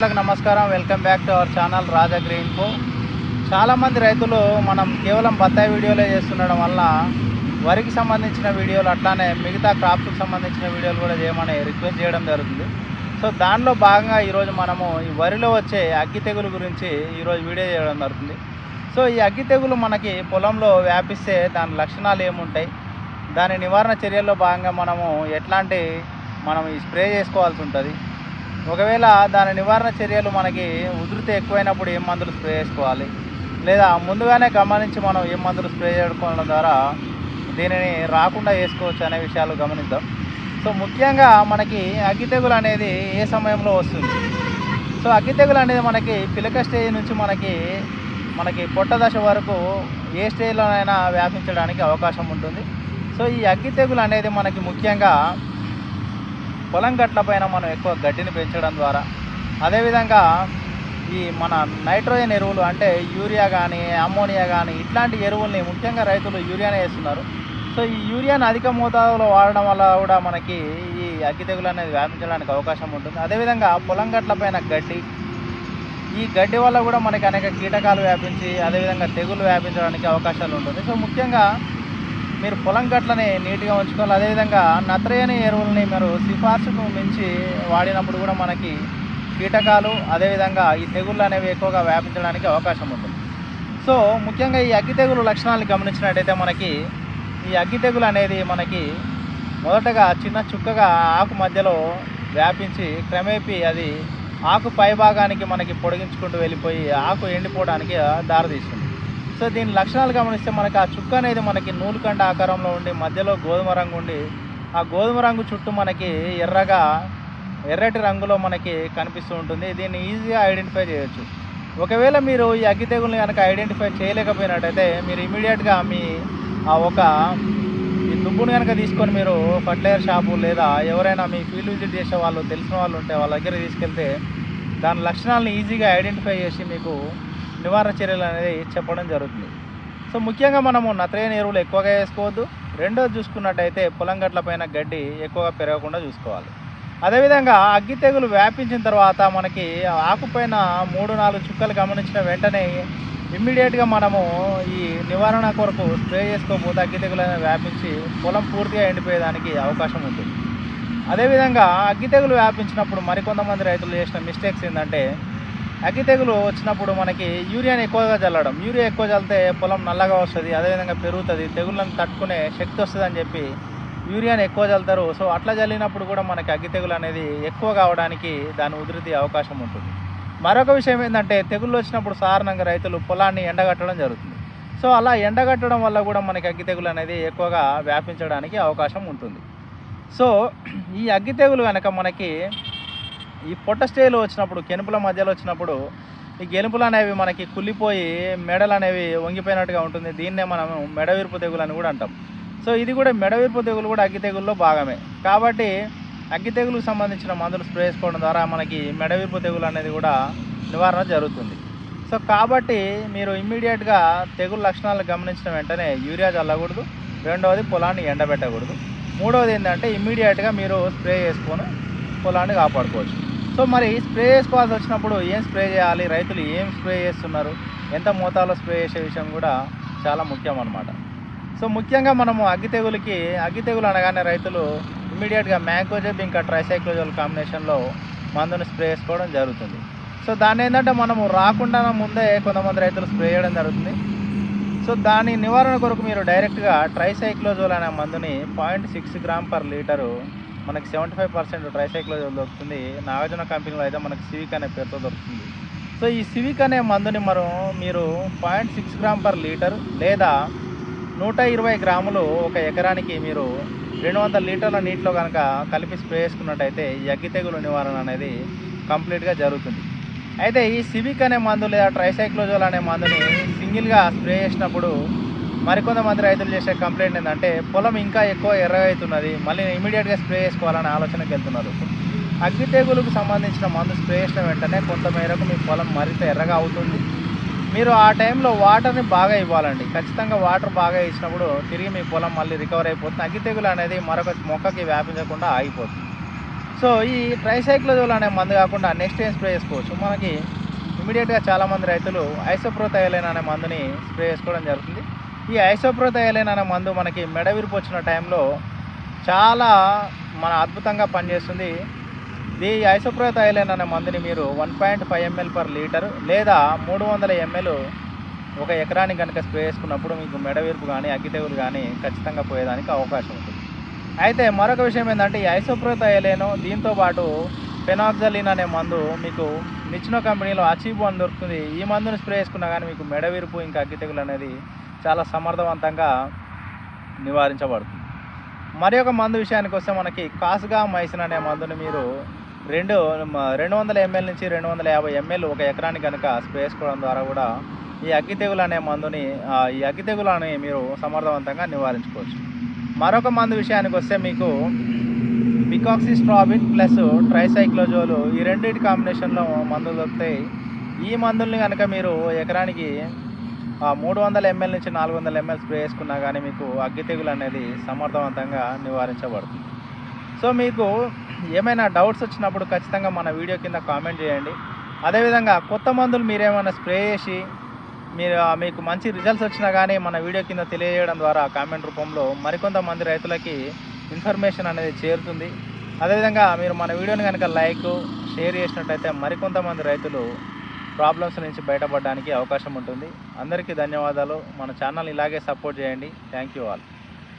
అందరికీ నమస్కారం. Welcome back to our channel Raja green co. చాలామంది రైతులు మనం కేవలం బత్తాయి వీడియోలే చేస్తుండడం వల్ల వరికి సంబంధించిన వీడియోలు అట్లానే మిగతా క్రాప్స్కి సంబంధించిన వీడియోలు కూడా చేయమని రిక్వెస్ట్ చేయడం జరుగుతుంది. సో దానిలో భాగంగా ఈరోజు మనము ఈ వరిలో వచ్చే అగ్గి తెగులు గురించి ఈరోజు వీడియో చేయడం జరుగుతుంది. సో ఈ అగ్గి తెగులు మనకి పొలంలో వ్యాపిస్తే దాని లక్షణాలు ఏముంటాయి? దాని నివారణ చర్యల్లో భాగంగా మనము ఎట్లాంటి మనం ఈ స్ప్రే చేసుకోవాల్సి ఉంటుంది? ఒకవేళ దాని నివారణ చర్యలు మనకి ఉధృతి ఎక్కువైనప్పుడు ఏం మందులు స్ప్రే చేసుకోవాలి? లేదా ముందుగానే గమనించి మనం ఏం మందులు స్ప్రే చేసుకోవడం ద్వారా దీనిని రాకుండా వేసుకోవచ్చు అనే విషయాలు గమనిద్దాం. సో ముఖ్యంగా మనకి అగ్గి తెగులు అనేది ఏ సమయంలో వస్తుంది? సో అగ్గి తెగులు అనేది మనకి పిలక స్టేజ్ నుంచి మనకి మనకి పొట్ట దశ వరకు ఏ స్టేజ్లోనైనా వ్యాపించడానికి అవకాశం ఉంటుంది. సో ఈ అగ్గి తెగులు అనేది మనకి ముఖ్యంగా పొలం గట్ల పైన మనం ఎక్కువ గడ్డిని పెంచడం ద్వారా అదేవిధంగా ఈ మన నైట్రోజన్ ఎరువులు అంటే యూరియా కానీ అమ్మోనియా కానీ ఇట్లాంటి ఎరువుల్ని ముఖ్యంగా రైతులు యూరియానే వేస్తున్నారు. సో ఈ యూరియాని అధిక మోతాదులో వాడడం వల్ల కూడా మనకి ఈ అగ్గి తెగులు అనేది వ్యాపించడానికి అవకాశం ఉంటుంది. అదేవిధంగా పొలం గట్ల పైన గడ్డి ఈ గడ్డి వల్ల కూడా మనకి అనేక కీటకాలు వ్యాపించి అదేవిధంగా తెగులు వ్యాపించడానికి అవకాశాలు ఉంటుంది. సో ముఖ్యంగా మీరు పొలం గట్లని నీట్గా ఉంచుకోవాలి. అదేవిధంగా నత్రయని ఎరువులని మీరు సిఫార్సుకు మించి వాడినప్పుడు కూడా మనకి కీటకాలు అదేవిధంగా ఈ తెగుళ్ళు అనేవి ఎక్కువగా వ్యాపించడానికి అవకాశం ఉంటుంది. సో ముఖ్యంగా ఈ అగ్గి తెగులు లక్షణాలు గమనించినట్టయితే మనకి ఈ అగ్గి తెగులు అనేది మనకి మొదటగా చిన్న చుక్కగా ఆకు మధ్యలో వ్యాపించి క్రమేపీ అది ఆకు పై భాగానికి మనకి పొడిగించుకుంటూ వెళ్ళిపోయి ఆకు ఎండిపోవడానికి దారితీస్తుంది. సో దీని లక్షణాలు గమనిస్తే మనకి ఆ చుక్క అనేది మనకి నూలుకండ ఆకారంలో ఉండి మధ్యలో గోధుమ రంగు ఉండి ఆ గోధుమ రంగు చుట్టూ మనకి ఎర్రగా ఎర్రటి రంగులో మనకి కనిపిస్తూ ఉంటుంది. దీన్ని ఈజీగా ఐడెంటిఫై చేయొచ్చు. ఒకవేళ మీరు ఈ అగ్గి తెగుల్ని కనుక ఐడెంటిఫై చేయలేకపోయినట్టయితే మీరు ఇమీడియట్గా మీ ఆ ఒక ఈ దుబ్బును కనుక తీసుకొని మీరు ఫర్టిలైజర్ షాపు లేదా ఎవరైనా మీ ఫీల్డ్ విజిట్ చేసే వాళ్ళు తెలిసిన వాళ్ళు ఉంటే వాళ్ళ దగ్గర తీసుకెళ్తే దాని లక్షణాలను ఈజీగా ఐడెంటిఫై చేసి మీకు నివారణ చర్యలు అనేది చెప్పడం జరుగుతుంది. సో ముఖ్యంగా మనము నత్రయని ఎరువులు ఎక్కువగా వేసుకోవద్దు. రెండోది చూసుకున్నట్టయితే పొలం గట్ల పైన గడ్డి ఎక్కువగా పెరగకుండా చూసుకోవాలి. అదేవిధంగా అగ్గి తెగులు వ్యాపించిన తర్వాత మనకి ఆకుపైన మూడు నాలుగు చుక్కలు గమనించిన వెంటనే ఇమ్మీడియట్గా మనము ఈ నివారణ కొరకు స్ప్రే చేసుకోకపోతే అగ్గి తెగులు అనేది వ్యాపించి పొలం పూర్తిగా ఎండిపోయేదానికి అవకాశం ఉంటుంది. అదేవిధంగా అగ్గి తెగులు వ్యాపించినప్పుడు మరికొంతమంది రైతులు చేసిన మిస్టేక్స్ ఏంటంటే అగ్గి తెగులు వచ్చినప్పుడు మనకి యూరియాని ఎక్కువగా చల్లడం. యూరియా ఎక్కువ చల్లితే పొలం నల్లగా వస్తుంది అదేవిధంగా పెరుగుతుంది తెగుళ్ళను తట్టుకునే శక్తి వస్తుంది అని చెప్పి యూరియాని ఎక్కువ చల్లుతారు. సో అట్లా చల్లినప్పుడు కూడా మనకి అగ్గి తెగులు అనేది ఎక్కువ కావడానికి దాని ఉధృతి అవకాశం ఉంటుంది. మరొక విషయం ఏంటంటే తెగుళ్ళు వచ్చినప్పుడు సాధారణంగా రైతులు పొలాన్ని ఎండగట్టడం జరుగుతుంది. సో అలా ఎండగట్టడం వల్ల కూడా మనకి అగ్గి తెగులు అనేది ఎక్కువగా వ్యాపించడానికి అవకాశం ఉంటుంది. సో ఈ అగ్గి తెగులు కనుక మనకి ఈ పొట్ట స్టేలో వచ్చినప్పుడు కెనుపుల మధ్యలో వచ్చినప్పుడు ఈ గెలుపులు అనేవి మనకి కుళ్ళిపోయి మెడలు అనేవి వంగిపోయినట్టుగా ఉంటుంది. దీన్నే మనం మెడవిరుపు తెగులు అని కూడా అంటాం. సో ఇది కూడా మెడవిరుపు తెగులు కూడా అగ్గి తెగుల్లో భాగమే. కాబట్టి అగ్గి తెగులుకు సంబంధించిన మందులు స్ప్రే చేసుకోవడం ద్వారా మనకి మెడవిరుపు తెగులు అనేది కూడా నివారణ జరుగుతుంది. సో కాబట్టి మీరు ఇమ్మీడియట్గా తెగులు లక్షణాలు గమనించిన వెంటనే యూరియా చల్లకూడదు. రెండవది పొలాన్ని ఎండబెట్టకూడదు. మూడవది ఏంటంటే ఇమ్మీడియట్గా మీరు స్ప్రే చేసుకొని పొలాన్ని కాపాడుకోవచ్చు. సో మరి స్ప్రే చేసుకోవాల్సి వచ్చినప్పుడు ఏం స్ప్రే చేయాలి? రైతులు ఏం స్ప్రే చేస్తున్నారు? ఎంత మోతాదులో స్ప్రే చేసే విషయం కూడా చాలా ముఖ్యం అనమాట సో ముఖ్యంగా మనము అగ్గి తెగులకి అగ్గి తెగులు అనగానే రైతులు ఇమ్మీడియట్గా మ్యాంకోజెబ్ ఇంకా ట్రైసైక్లోజల్ కాంబినేషన్లో మందుని స్ప్రే చేసుకోవడం జరుగుతుంది. సో దాన్ని ఏంటంటే మనము రాకుండా ముందే కొంతమంది రైతులు స్ప్రే చేయడం జరుగుతుంది. సో దాని నివారణ కొరకు మీరు డైరెక్ట్గా ట్రైసైక్లోజోల్ అనే మందుని point six gram per litre మనకి సెవెంటీ ఫైవ్ పర్సెంట్ ట్రైసైక్లోజోల్ దొరుకుతుంది. నాగార్జున కంపెనీలో అయితే మనకి సివిక్ అనే పేరుతో దొరుకుతుంది. సో ఈ సివిక్ అనే మందుని మనం మీరు point six gram per litre లేదా నూట ఇరవై గ్రాములు ఒక ఎకరానికి మీరు రెండు వందల లీటర్ల నీటిలో కనుక కలిపి స్ప్రే చేసుకున్నట్టయితే అగ్గి తెగులు నివారణ అనేది కంప్లీట్గా జరుగుతుంది. అయితే ఈ సివిక్ అనే మందు లేదా ట్రైసైక్లోజోల్ అనే మందుని సింగిల్గా స్ప్రే చేసినప్పుడు మరికొంతమంది రైతులు చేసే కంప్లైంట్ ఏంటంటే పొలం ఇంకా ఎక్కువ ఎర్రగా అవుతున్నది మళ్ళీ ఇమీడియట్గా స్ప్రే చేసుకోవాలనే ఆలోచనకి వెళ్తున్నారు. అగ్గి తెగులకు సంబంధించిన మందు స్ప్రే చేసిన వెంటనే కొంతమేరకు మీ పొలం మరింత ఎర్రగా అవుతుంది. మీరు ఆ టైంలో వాటర్ని బాగా ఇవ్వాలండి. ఖచ్చితంగా వాటర్ బాగా ఇచ్చినప్పుడు తిరిగి మీ పొలం మళ్ళీ రికవర్ అయిపోతుంది. అగ్గి తెగులు అనేది మరొక మొక్కకి వ్యాపించకుండా ఆగిపోతుంది. సో ఈ ట్రైసైక్లోజోల్ అనే మందు కాకుండా నెక్స్ట్ ఏం స్ప్రే చేసుకోవచ్చు? మనకి ఇమీడియట్గా చాలామంది రైతులు ఐసోప్రోథైలైన్ అనే మందుని స్ప్రే చేసుకోవడం జరుగుతుంది. ఈ ఐసోప్రోథైలైన్ అనే మందు మనకి మెడ విరుపు వచ్చిన టైంలో చాలా మన అద్భుతంగా పనిచేస్తుంది. ఈ ఐసోప్రోథైలైన్ అనే మందుని మీరు one point five ML per litre లేదా మూడు వందల ఎంఎల్ ఒక ఎకరానికి కనుక స్ప్రే చేసుకున్నప్పుడు మీకు మెడ విరుపు కానీ అగ్గి తెగులు కానీ ఖచ్చితంగా పోయేదానికి అవకాశం ఉంటుంది. అయితే మరొక విషయం ఏంటంటే ఈ ఐసోప్రోథయలేను దీంతో పాటు పెనాక్జలిన్ అనే మందు మీకు నిచ్చిన కంపెనీలో అచీబు అని దొరుకుతుంది. ఈ మందుని స్ప్రే చేసుకున్నా కానీ మీకు మెడ విరుపు ఇంకా అగ్గితెగులు అనేది చాలా సమర్థవంతంగా నివారించబడుతుంది. మరి ఒక మందు విషయానికి వస్తే మనకి కాసుగా మైసిన్ అనే మందుని మీరు రెండు రెండు వందల ఎంఎల్ నుంచి రెండు వందల యాభై ఎంఎల్ ఒక ఎకరానికి కనుక స్ప్రే ద్వారా కూడా ఈ అగ్గి తెగులు అనే మందుని ఈ అగ్గి తెగులని మీరు సమర్థవంతంగా నివారించుకోవచ్చు. మరొక మందు విషయానికి వస్తే మీకు బికాక్సిస్ట్రాబిన్ ప్లస్ ట్రైసైక్లోజోలు ఈ రెండింటి కాంబినేషన్లో మందులు దొరుకుతాయి. ఈ మందుల్ని కనుక మీరు ఎకరానికి మూడు వందల ఎంఎల్ నుంచి నాలుగు వందల ఎంఎల్ స్ప్రే చేసుకున్నా కానీ మీకు అగ్గి తెగులు అనేది సమర్థవంతంగా నివారించబడుతుంది. సో మీకు ఏమైనా డౌట్స్ వచ్చినప్పుడు ఖచ్చితంగా మన వీడియో కింద కామెంట్ చేయండి. అదేవిధంగా కొత్త మందులు మీరేమైనా స్ప్రే చేసి మీరు మీకు మంచి రిజల్ట్స్ వచ్చినా కానీ మన వీడియో కింద తెలియజేయడం ద్వారా కామెంట్ రూపంలో మరికొంతమంది రైతులకి ఇన్ఫర్మేషన్ అనేది చేరుతుంది. అదేవిధంగా మీరు మన వీడియోని కనుక లైక్ షేర్ చేసినట్టయితే మరికొంతమంది రైతులు ప్రాబ్లమ్స్ నుంచి బయటపడడానికి అవకాశం ఉంటుంది. అందరికీ ధన్యవాదాలు. మన ఛానల్ ఇలాగే సపోర్ట్ చేయండి. Thank you all.